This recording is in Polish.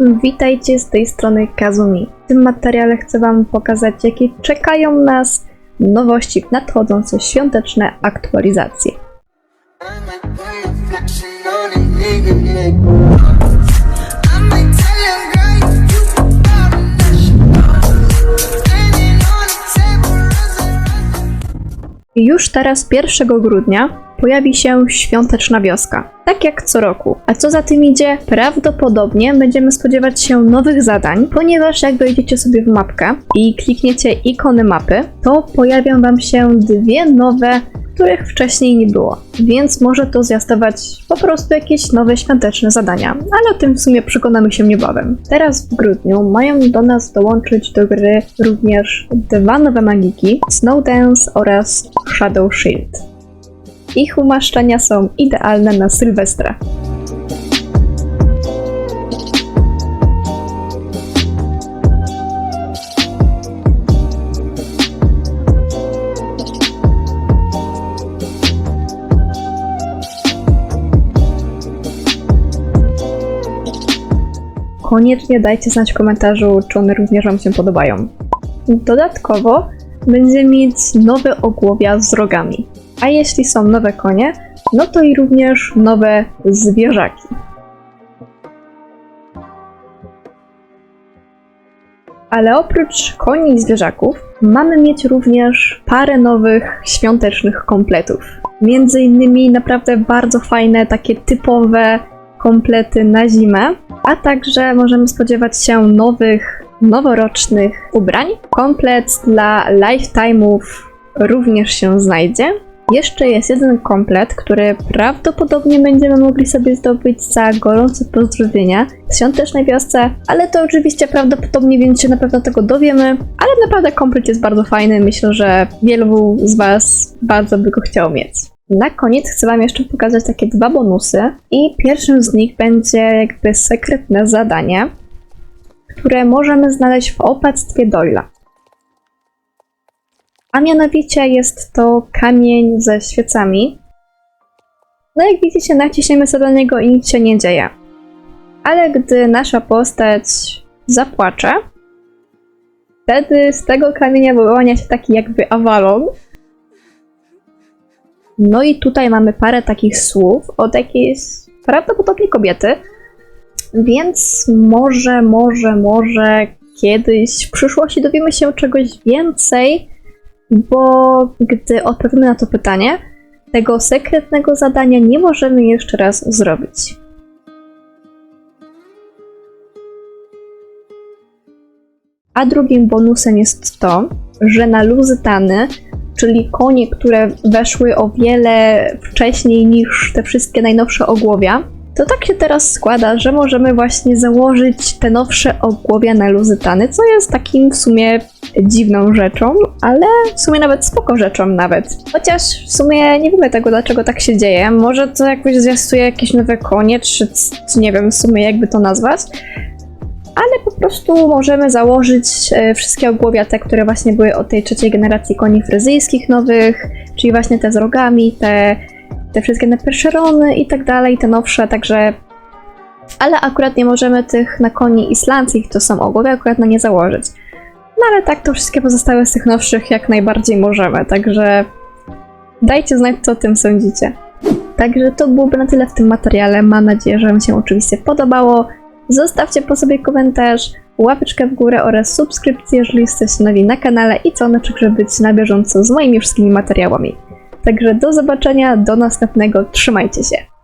Witajcie z tej strony Kazumi. W tym materiale chcę Wam pokazać, jakie czekają nas nowości w nadchodzące świąteczne aktualizacje. Już teraz 1 grudnia pojawi się świąteczna wioska. Tak jak co roku. A co za tym idzie? Prawdopodobnie będziemy spodziewać się nowych zadań, ponieważ jak wejdziecie sobie w mapkę i klikniecie ikony mapy, to pojawią Wam się dwie nowe, których wcześniej nie było. Więc może to zwiastować po prostu jakieś nowe świąteczne zadania, ale o tym w sumie przekonamy się niebawem. Teraz w grudniu mają do nas dołączyć do gry również dwa nowe magiki, Snowdance oraz Shadow Shield. Ich umaszczenia są idealne na Sylwestra. Koniecznie dajcie znać w komentarzu, czy one również Wam się podobają. Dodatkowo będzie mieć nowe ogłowia z rogami. A jeśli są nowe konie, no to i również nowe zwierzaki. Ale oprócz koni i zwierzaków mamy mieć również parę nowych świątecznych kompletów. Między innymi naprawdę bardzo fajne, takie typowe komplety na zimę, a także możemy spodziewać się nowych, noworocznych ubrań. Komplet dla lifetime'ów również się znajdzie. Jeszcze jest jeden komplet, który prawdopodobnie będziemy mogli sobie zdobyć za gorące pozdrowienia w świątecznej wiosce, ale to oczywiście prawdopodobnie, więc się na pewno tego dowiemy. Ale naprawdę komplet jest bardzo fajny, myślę, że wielu z Was bardzo by go chciało mieć. Na koniec chcę Wam jeszcze pokazać takie dwa bonusy i pierwszym z nich będzie jakby sekretne zadanie, które możemy znaleźć w opactwie Doyla. A mianowicie jest to kamień ze świecami. No jak widzicie, naciśniemy sobie na niego i nic się nie dzieje. Ale gdy nasza postać zapłacze, wtedy z tego kamienia wyłania się taki jakby awalon. No i tutaj mamy parę takich słów od jakiejś prawdopodobnie kobiety. Więc może, może, może kiedyś w przyszłości dowiemy się czegoś więcej, bo gdy odpowiemy na to pytanie, tego sekretnego zadania nie możemy jeszcze raz zrobić. A drugim bonusem jest to, że na luzytany, czyli konie, które weszły o wiele wcześniej niż te wszystkie najnowsze ogłowia, to tak się teraz składa, że możemy właśnie założyć te nowsze ogłowia na luzytany, co jest takim w sumie dziwną rzeczą, ale w sumie nawet spoko rzeczą nawet. Chociaż w sumie nie wiemy tego, dlaczego tak się dzieje. Może to jakoś zwiastuje jakieś nowe konie, czy, nie wiem w sumie jakby to nazwać. Ale po prostu możemy założyć e, wszystkie ogłowia, te, które właśnie były od tej trzeciej generacji koni fryzyjskich nowych, czyli właśnie te z rogami, te, te wszystkie neperszerony i tak dalej, te nowsze, także... Ale akurat nie możemy tych na koni islandzkich, to są ogłowia, akurat na nie założyć. No ale tak to wszystkie pozostałe z tych nowszych jak najbardziej możemy, także dajcie znać, co o tym sądzicie. Także to byłoby na tyle w tym materiale. Mam nadzieję, że Wam się oczywiście podobało. Zostawcie po sobie komentarz, łapeczkę w górę oraz subskrypcję, jeżeli jesteście nowi na kanale i co znaczy, żeby być na bieżąco z moimi wszystkimi materiałami. Także do zobaczenia, do następnego, trzymajcie się.